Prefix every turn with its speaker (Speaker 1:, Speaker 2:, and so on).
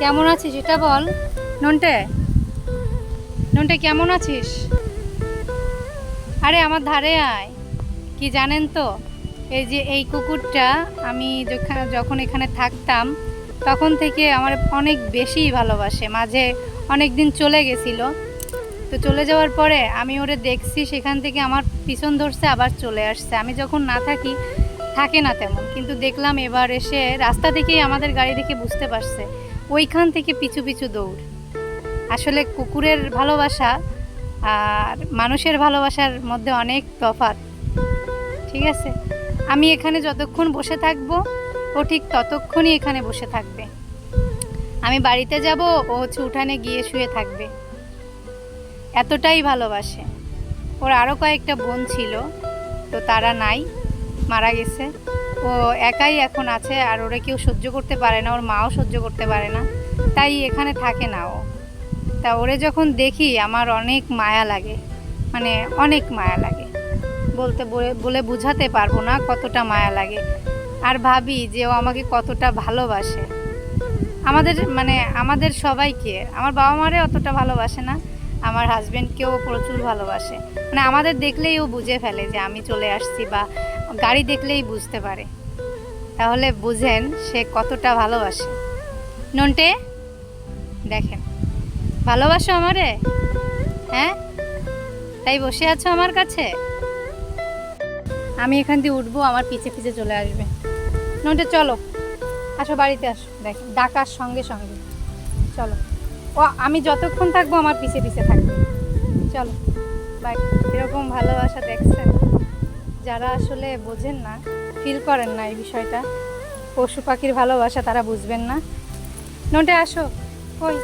Speaker 1: কেমন আছিস এটা বল। নন্টে নন্টে কেমন আছিস? আরে আমার ধারে আয়। কি জানেন তো, এই যে এই কুকুরটা, আমি যখন- এখানে থাকতাম, তখন থেকে আমার অনেক বেশি ভালোবাসে। মাঝে অনেক দিন চলে গেছিল। তো চলে যাওয়ার পরে আমি ওরে দেখছি, সেখান থেকে আমার পিছন ধরছে, আবার চলে আসছে। আমি যখন না থাকি, থাকে না তেমন। কিন্তু দেখলাম এবার এসে রাস্তা থেকেই আমাদের গাড়ি দেখে বুঝতে পারছে ওইখান থেকে পিছু পিছু দৌড়। আসলে কুকুরের ভালোবাসা আর মানুষের ভালোবাসার মধ্যে অনেক তফাৎ, ঠিক আছে? আমি এখানে যতক্ষণ বসে থাকব, ও ঠিক ততক্ষণই এখানে বসে থাকবে। আমি বাড়িতে যাব, ও হচ্ছে উঠানে গিয়ে শুয়ে থাকবে। এতটাই ভালোবাসে। ওর আরও কয়েকটা বোন ছিল, তো তারা নাই, মারা গেছে। ও একাই এখন আছে আর ওরা কেউ সহ্য করতে পারে না, ওর মাও সহ্য করতে পারে না, তাই এখানে থাকে না ও। তা ওরে যখন দেখি আমার অনেক মায়া লাগে মানে অনেক মায়া লাগে। বলতে বলে- বুঝাতে পারব না কতটা মায়া লাগে। আর ভাবি যে ও আমাকে কতটা ভালোবাসে। আমাদের মানে আমাদের সবাইকে, আমার বাবা মারে অতটা ভালোবাসে না আমার হাজব্যান্ডকেও প্রচুর ভালোবাসে। মানে আমাদের দেখলেই ও বুঝে ফেলে যে আমি চলে আসছি বা গাড়ি দেখলেই বুঝতে পারে। তাহলে বুঝেন সে কতটা ভালোবাসে। নন্টে, দেখেন। ভালোবাসো আমারে? হ্যাঁ? তাই বসে আছো আমার কাছে? আমি এখান দিয়ে উঠবো, আমার পিছে পিছে চলে আসবে। নন্টে, চলো। আসো, বাড়িতে আসো। দেখ ডাকার সঙ্গে সঙ্গে। চলো। ও, আমি যতক্ষণ থাকব আমার পিছে পিছে থাকবে। চলো, বাই। এরকম ভালোবাসা দেখছেন, যারা আসলে বোঝেন না ফিল করেন না এই বিষয়টা, পশু পাখির ভালোবাসা তারা বুঝবেন না। নোটে আসো, কই?